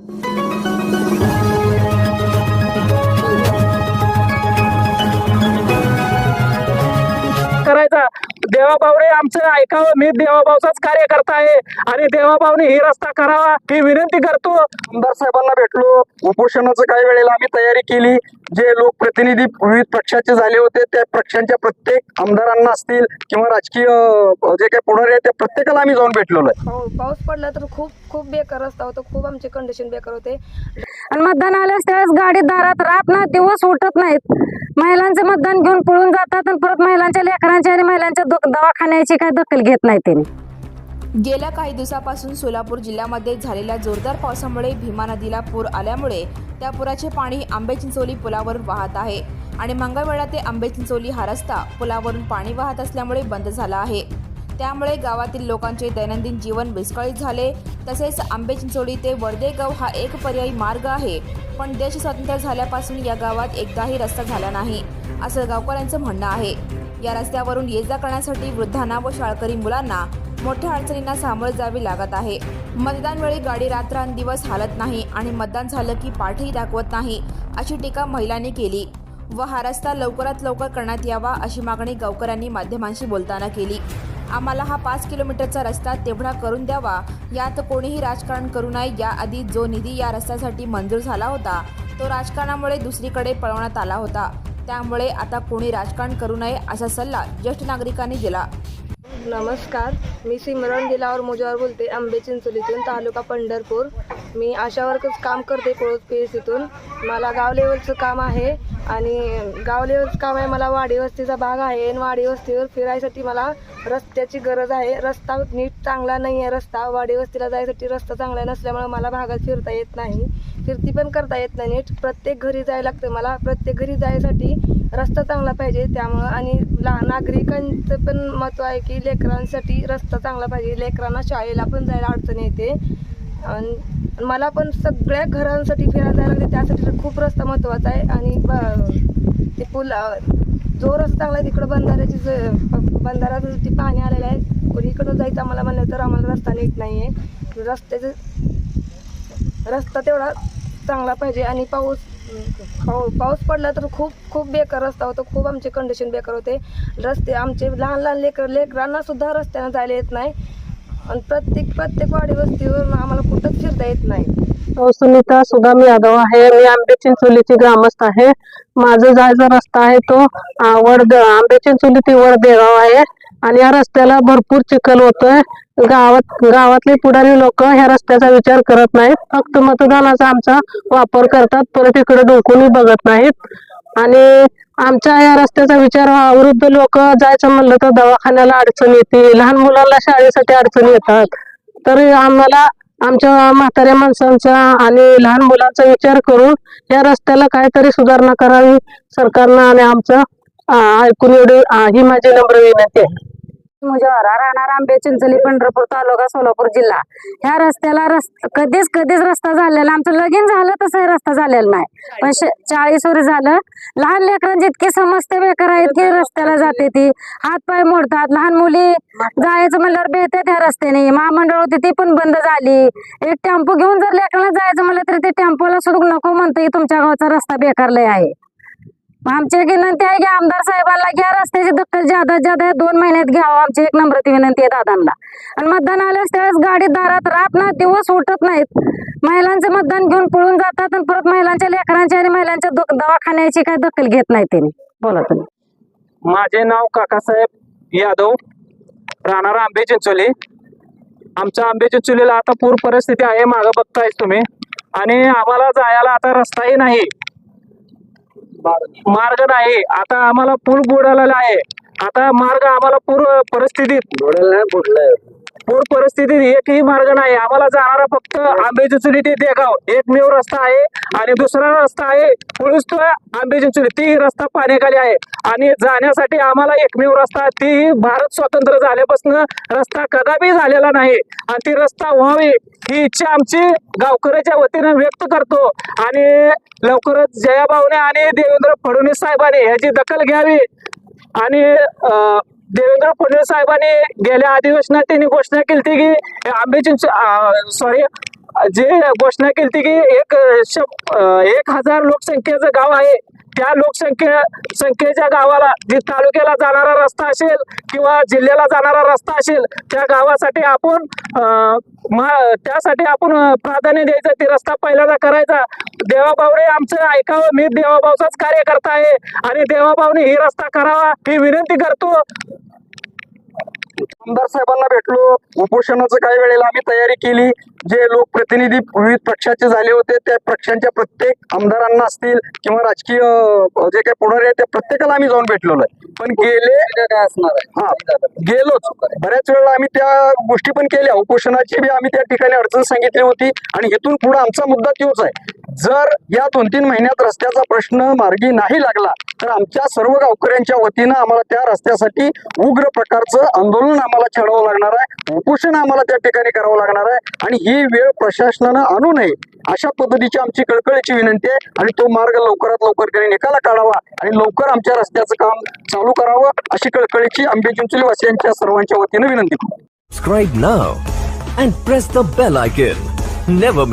करायचा आमचं ऐकावं मी देवाभाऊचाच कार्यकर्ता आहे. आणि देवाभाऊने ही रस्ता करावा ही विनंती करतो. आमदार साहेबांना भेटलो. उपोषणाचं काही वेळेला आम्ही तयारी केली. जे लोकप्रतिनिधी विविध पक्षाचे झाले होते त्या पक्षांच्या प्रत्येक आमदारांना असतील किंवा राजकीय जे काही पुढारी आहेत त्या प्रत्येकाला आम्ही जाऊन भेटलेलो आहे. पाऊ- पाऊस पडला तर खूप खूप बेकार रस्ता होता. खूप आमचे कंडिशन बेकार होते. आणि मतदान आल्यास त्यावेळेस गाडी दारात राहत ना दिवस उठत नाहीत. महिलांचं मतदान घेऊन पळून जातात आणि परत महिलांच्या लेकरांची आणि महिलांच्या दु- याची काय दखल घेत नाही त्यांनी. गेल्या काही दिवसापासून सोलापूर जिल्ह्यामध्ये झालेल्या जोरदार पावसामुळे भीमा नदीला पूर आल्यामुळे त्या पुराचे पाणी आंबे चिंचोली पुलावरून वाहत आहे आणि मंगळवेळा ते आंबे चिंचोली हा रस्ता पुलावरून पाणी वाहत असल्यामुळे बंद झाला आहे. त्यामुळे गावातील लोकांचे दैनंदिन जीवन विस्कळीत झाले. तसेच आंबे चिंचोली ते वर्देगाव हा एक पर्यायी मार्ग आहे. पण देश स्वातंत्र्य झाल्यापासून या गावात एकदाही रस्ता झाला नाही असं गावकऱ्यांचं म्हणणं आहे. या रस्त्यावरून ये जा करण्यासाठी वृद्धांना व शाळकरी मुलांना मोठ्या अडचणींना सामोरे जावे लागत आहे. मतदान वेळी गाडी रात्रंदिवस हालत नाही आणि मतदान झालं की पाठही दाखवत नाही अशी टीका महिलांनी केली. व हा रस्ता लवकरात लवकर करण्यात यावा अशी मागणी गावकऱ्यांनी माध्यमांशी बोलताना केली. आम्हाला हा पाच किलोमीटरचा रस्ता तेवढा करून द्यावा यात कोणीही राजकारण करू नये याआधी जो निधी या रस्त्यासाठी मंजूर झाला होता तो राजकारणामुळे दुसरीकडे पळवण्यात आला होता. त्यामुळे आता कोणी राजकारण करू नये असा सल्ला ज्येष्ठ नागरिकांनी दिला. नमस्कार. मी सिमरन दिलावर मुजावर बोलते. आंबे चिंचोलीतून तालुका पंढरपूर. मी आशा वर्कच काम करते पळस पी एस सीतून मला गाव लेवलचं काम आहे आणि गाव लेवलचं काम आहे मला वाडी वस्तीचा भाग आहे. आणि वाडी वस्तीवर फिरायसाठी मला रस्त्याची गरज आहे. रस्ता नीट चांगला नाही आहे रस्ता. वाडी वस्तीला जायसाठी रस्ता चांगला नसल्यामुळे मला भागात फिरता येत नाही. फिरती पण करता येत नाही नीट. प्रत्येक घरी जायला लागतं मला. प्रत्येक घरी जायसाठी रस्ता चांगला पाहिजे त्यामुळं. आणि लहान नागरिकांचं पण महत्त्व आहे की लेकरांसाठी रस्ता चांगला पाहिजे. लेकरांना शाळेला पण जायला अडचण येते. आणि मला पण सगळ्या घरांसाठी फिरायला जायला लागते त्यासाठी तर खूप रस्ता महत्त्वाचा आहे. आणि ब- ते पूल जो रस्ता चांगला आहे तिकडं बंधाऱ्याची ज- बंधाऱ्यावरती पाणी आलेलं आहे कोणी इकडं जायचं आम्हाला म्हणलं तर आम्हाला रस्ता नीट नाही आहे रस्त्याचं रस्ता तेवढा चांगला पाहिजे. आणि पाऊस हो पाऊस पडला तर खूप खूप बेकार रस्ता होतो. खूप आमचे कंडिशन बेकार होते. रस्ते आमचे लहान लहान लेकर लेकरांना सुद्धा रस्त्यानं जायला येत नाही. आणि प्रत्येक प्रत्येक वाडी वस्तीवर आम्हाला कुठंच फिरता येत नाही. हो, सुनीता सुदाम यादव आहे. मी आंबे चिंचोलीची ग्रामस्थ आहे. माझा जायचा रस्ता आहे तो वडद आंबे चिंचोली ते वडदेगाव आहे. आणि या रस्त्याला भरपूर चिखल होतोय. गावात गावातले पुढारी लोक ह्या रस्त्याचा विचार करत नाहीत. फक्त मतदानाचा आमचा वापर करतात. परत इकडे डोकूनही बघत नाहीत. आणि आमच्या या रस्त्याचा विचार व्हावा. वृद्ध लोक जायचं म्हणलं तर दवाखान्याला अडचण येते. लहान मुलांना शाळेसाठी अडचणी येतात. तर आम्हाला आमच्या म्हाताऱ्या माणसांचा आणि लहान मुलांचा विचार करून या रस्त्याला काहीतरी सुधारणा करावी सरकारनं आणि आमचं ऐकून एवढी ही माझी नम्र विनंती आहे. राहणार आंबे पंढरपूर तालुका सोलापूर जिल्हा. ह्या रस्त्याला रस्ता कधीच कधीच रस्ता झालेला आमचं लगीन झालं तसं रस्ता झालेला नाही. पण चाळीस वर्ष झालं. लहान लेकरांची इतकी समस्या बेकार आहेत की रस्त्याला जाते ती. हात पाय मोडतात. लहान मुली जायचं म्हणल्यावर बेहते त्या रस्त्याने. महामंडळ होती ती पण बंद झाली. एक टेम्पो घेऊन जर लेकरांना जायचं म्हणलं तर ते टेम्पोला सुद्धा नको म्हणतो तुमच्या गावचा रस्ता बेकार लय आहे. आमची एक विनंती आहे की आमदार साहेबांना घ्या रस्त्याची दखल ज्यादा ज्यादा दोन महिन्यात घ्यावं. आमची एक नम्रती विनंती आहे दादांना. आणि मतदान आल्यास त्यावेळेस गाडी दारात राहत ना दिवस उठत नाहीत. महिलांचं मतदान घेऊन पळून जातात आणि परत महिलांच्या लेकरांची आणि महिलांच्या दवाखान्याची काय दखल घेत नाही त्यांनी. बोला तुम्ही. माझे नाव काकासाहेब यादव. राहणार आंबे चिंचोली. आमच्या आंबे चिंचोलीला आता पूर परिस्थिती आहे मागं बघताय तुम्ही. आणि आम्हाला जायला आता रस्ताही नाही. मार्ग नाही. आता आम्हाला पूल बुडालेला आहे. आता मार्ग आम्हाला पूर परिस्थितीत पूर परिस्थितीत एकही मार्ग नाही. आम्हाला जाणारा फक्त आंबेचिंचोली ते देगाव. एकमेव रस्ता आहे आणि दुसरा रस्ता आहे पुळूस तो आंबे ती रस्ता पाण्याखाली आहे. आणि जाण्यासाठी आम्हाला एकमेव रस्ता तीही भारत स्वतंत्र झाल्यापासून रस्ता कदापि झालेला नाही. आणि ती रस्ता व्हावी ही इच्छा आमची गावकऱ्याच्या वतीनं व्यक्त करतो. आणि लवकरच जयाभाऊने आणि देवेंद्र फडणवीस साहेबांनी ह्याची दखल घ्यावी. आणि अं, देवेंद्र फडणवीस साहेबांनी गेल्या अधिवेशनात त्यांनी घोषणा केली होती की आंबे सॉरी जे घोषणा केली की एक शं- एक हजार लोकसंख्येचं गाव आहे. त्या लोकसंख्ये संख्येच्या गावाला जी तालुक्याला जाणारा रस्ता असेल किंवा जिल्ह्याला जाणारा रस्ता असेल त्या गावासाठी आपण त्यासाठी आपण प्राधान्य द्यायचं. ते रस्ता पहिल्यांदा करायचा. देवाभाऊने आमचं ऐकावं. मी देवाभाऊचाच कार्यकर्ता आहे आणि देवाभाऊने ही रस्ता करावा ही विनंती करतो. आमदार साहेबांना भेटलो. उपोषणाचं काही वेळेला आम्ही तयारी केली. जे लोकप्रतिनिधी विविध पक्षाचे झाले होते त्या पक्षांच्या प्रत्येक आमदारांना असतील किंवा राजकीय जे काही पुढारी आहेत त्या प्रत्येकाला आम्ही जाऊन भेटलेलो आहे. पण गेले हा गेलोच. बऱ्याच वेळेला आम्ही त्या गोष्टी पण केल्या. उपोषणाची बी आम्ही त्या ठिकाणी अडचण सांगितली होती आणि इथून पुढे आमचा मुद्दा तोच आहे. जर या दोन तीन महिन्यात रस्त्याचा प्रश्न मार्गी नाही लागला तर आमच्या सर्व गावकऱ्यांच्या वतीनं आम्हाला त्या रस्त्यासाठी उग्र प्रकारचं आंदोलन आम्हाला छेडावं लागणार आहे उपोषण आम्हाला त्या ठिकाणी करावं लागणार आहे आणि ही वेळ प्रशासनानं आणू नये अशा पद्धतीची आमची कळकळीची विनंती आहे आणि तो मार्ग लवकरात लवकर त्यांनी निकाला काढावा आणि लवकर आमच्या रस्त्याचं काम चालू करावं अशी कळकळीची आंबे चिंचोली वासियांच्या सर्वांच्या वतीनं विनंती करतो Subscribe now and press the bell icon. Never.